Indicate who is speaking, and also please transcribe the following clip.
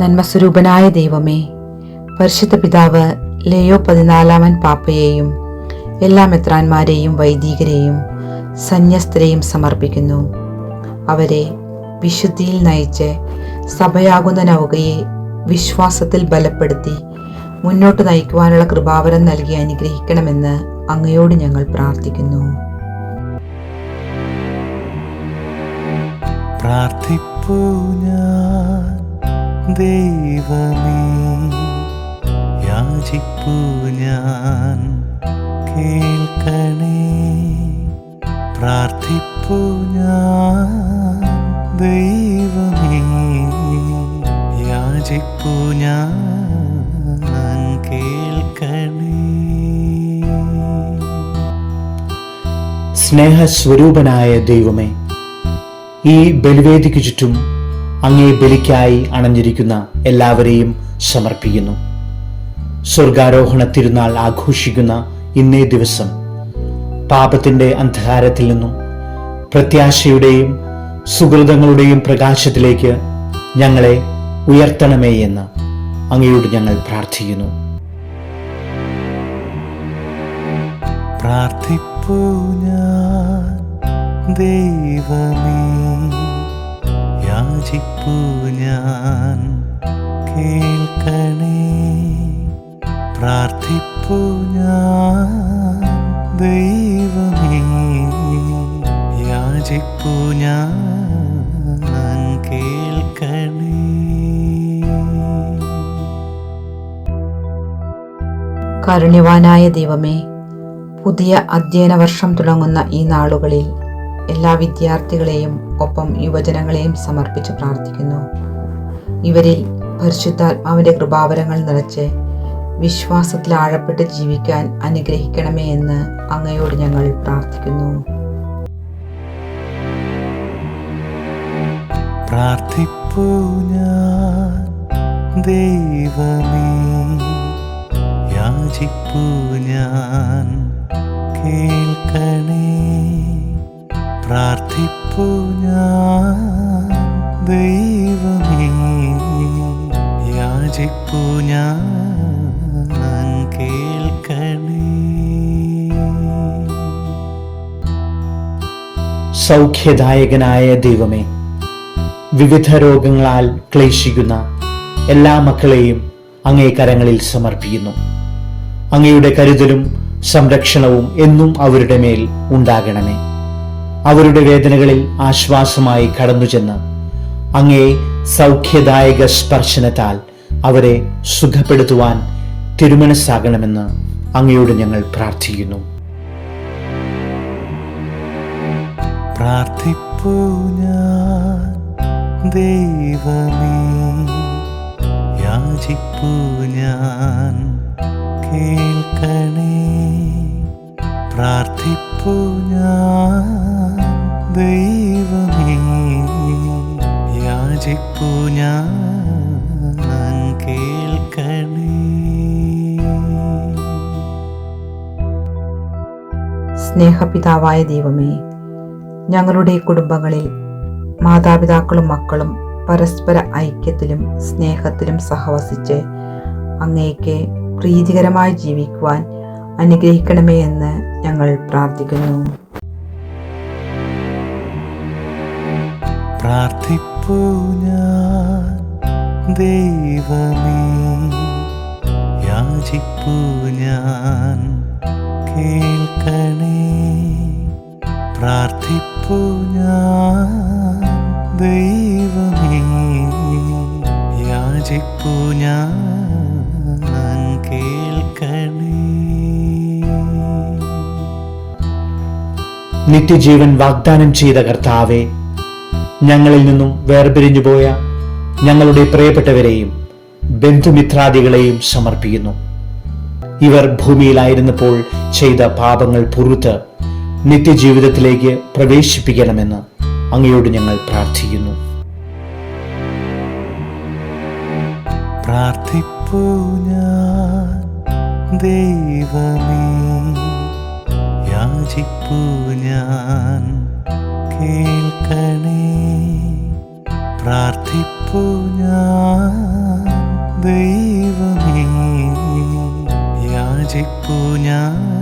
Speaker 1: നന്മസ്വരൂപനായ ദൈവമേ പരിശുദ്ധ പിതാവ് ലയോ പതിനാലാമൻ പാപ്പയെയും എല്ലാ മെത്രാന്മാരെയും വൈദികരെയും സന്യസ്തരെയും സമർപ്പിക്കുന്നു. അവരെ വിശുദ്ധിയിൽ നയിച്ച് സഭയാകുന്ന നൗകയെ വിശ്വാസത്തിൽ ബലപ്പെടുത്തി മുന്നോട്ട് നയിക്കുവാനുള്ള കൃപാവരം നൽകി അനുഗ്രഹിക്കണമെന്ന് അങ്ങയോട് ഞങ്ങൾ പ്രാർത്ഥിക്കുന്നു.
Speaker 2: പ്രാർത്ഥിപ്പൂ ഞാൻ ദൈവമേ യാചിപ്പു ഞാൻ കേൾക്കണേ. പ്രാർത്ഥിപ്പു ഞാൻ ദൈവമേ യാചിപ്പു ഞാൻ
Speaker 3: സ്നേഹസ്വരൂപനായ ദൈവമേ ഈ ബലിവേദിക്ക് ചുറ്റും അങ്ങേ ബലിക്കായി അണഞ്ഞിരിക്കുന്ന എല്ലാവരെയും സമർപ്പിക്കുന്നു. സ്വർഗാരോഹണ തിരുനാൾ ആഘോഷിക്കുന്ന ഇന്നേ ദിവസം പാപത്തിന്റെ അന്ധകാരത്തിൽ നിന്നും പ്രത്യാശയുടെയും സുഹൃതങ്ങളുടെയും പ്രകാശത്തിലേക്ക് ഞങ്ങളെ ഉയർത്തണമേ എന്ന് അങ്ങയോട് ഞങ്ങൾ പ്രാർത്ഥിക്കുന്നു.
Speaker 2: പ്രാർത്ഥിപ്പൂ ഞാൻ ദൈവമേ. യാചിപ്പൂ ഞാൻ. കേൾക്കണേ പ്രാർത്ഥിപ്പൂ ഞാൻ. ദൈവമേ യാചിപ്പൂ ഞാൻ. കേൾക്കണേ.
Speaker 1: കാരുണ്യവാനായ ദൈവമേ പുതിയ അധ്യയന വർഷം തുടങ്ങുന്ന ഈ നാളുകളിൽ എല്ലാ വിദ്യാർത്ഥികളെയും ഒപ്പം യുവജനങ്ങളെയും സമർപ്പിച്ച് പ്രാർത്ഥിക്കുന്നു. ഇവരിൽ പരിശുദ്ധാത്മാവിന്റെ കൃപാവരങ്ങൾ നിറച്ച് വിശ്വാസത്തിൽ ആഴപ്പെട്ട് ജീവിക്കാൻ അനുഗ്രഹിക്കണമേ എന്ന് അങ്ങയോട് ഞങ്ങൾ പ്രാർത്ഥിക്കുന്നു.
Speaker 2: പ്രാർത്ഥിപ്പൂ ഞാൻ കേൾക്കണേ. പ്രാർത്ഥിപ്പൂ ഞാൻ ദൈവമേ. യാചിപ്പു ഞാൻ കേൾക്കണേ.
Speaker 3: സൗഖ്യദായകനായ ദൈവമേ വിവിധ രോഗങ്ങളാൽ ക്ലേശിക്കുന്ന എല്ലാ മക്കളെയും അങ്ങേ കരങ്ങളിൽ സമർപ്പിക്കുന്നു. അങ്ങയുടെ കരുതലും സംരക്ഷണവും എന്നും അവരുടെ മേൽ ഉണ്ടാകണമേ. അവരുടെ വേദനകളിൽ ആശ്വാസമായി കടന്നുചെന്ന് അങ്ങേ സൗഖ്യദായക സ്പർശനത്താൽ അവരെ സുഖപ്പെടുത്തുവാൻ തിരുമനസ്സാകണമെന്ന് അങ്ങയോട് ഞങ്ങൾ പ്രാർത്ഥിക്കുന്നു.
Speaker 2: പ്രാർത്ഥിപ്പൂ ഞാൻ ഞാൻ കേൾക്കണേ. പ്രാർത്ഥിപ്പൂ ഞാൻ
Speaker 1: സ്നേഹപിതാവായ ദൈവമേ ഞങ്ങളുടെ കുടുംബങ്ങളിൽ മാതാപിതാക്കളും മക്കളും പരസ്പര ഐക്യത്തിലും സ്നേഹത്തിലും സഹവസിച്ച് അങ്ങേക്ക് പ്രീതികരമായി ജീവിക്കുവാൻ അനുഗ്രഹിക്കണമേ എന്ന് ഞങ്ങൾ പ്രാർത്ഥിക്കുന്നു.
Speaker 2: ദൈവമേ ഞാൻ കേൾക്കണേ. പ്രാർത്ഥിപ്പു ഞാൻ ദൈവമേ. യാചിപ്പു ഞാൻ
Speaker 3: നിത്യജീവൻ വാഗ്ദാനം ചെയ്ത കർത്താവെ ഞങ്ങളിൽ നിന്നും വേർപിരിഞ്ഞു പോയ ഞങ്ങളുടെ പ്രിയപ്പെട്ടവരെയും ബന്ധുമിത്രാദികളെയും സമർപ്പിക്കുന്നു. ഇവർ ഭൂമിയിലായിരുന്നപ്പോൾ ചെയ്ത പാപങ്ങൾ പുറത്ത് നിത്യജീവിതത്തിലേക്ക് പ്രവേശിപ്പിക്കണമെന്ന് അങ്ങയോട് ഞങ്ങൾ പ്രാർത്ഥിക്കുന്നു.
Speaker 2: ദൈവമേ കേൾക്കണേ. ഞാൻ ദൈവമേ ഞാൻ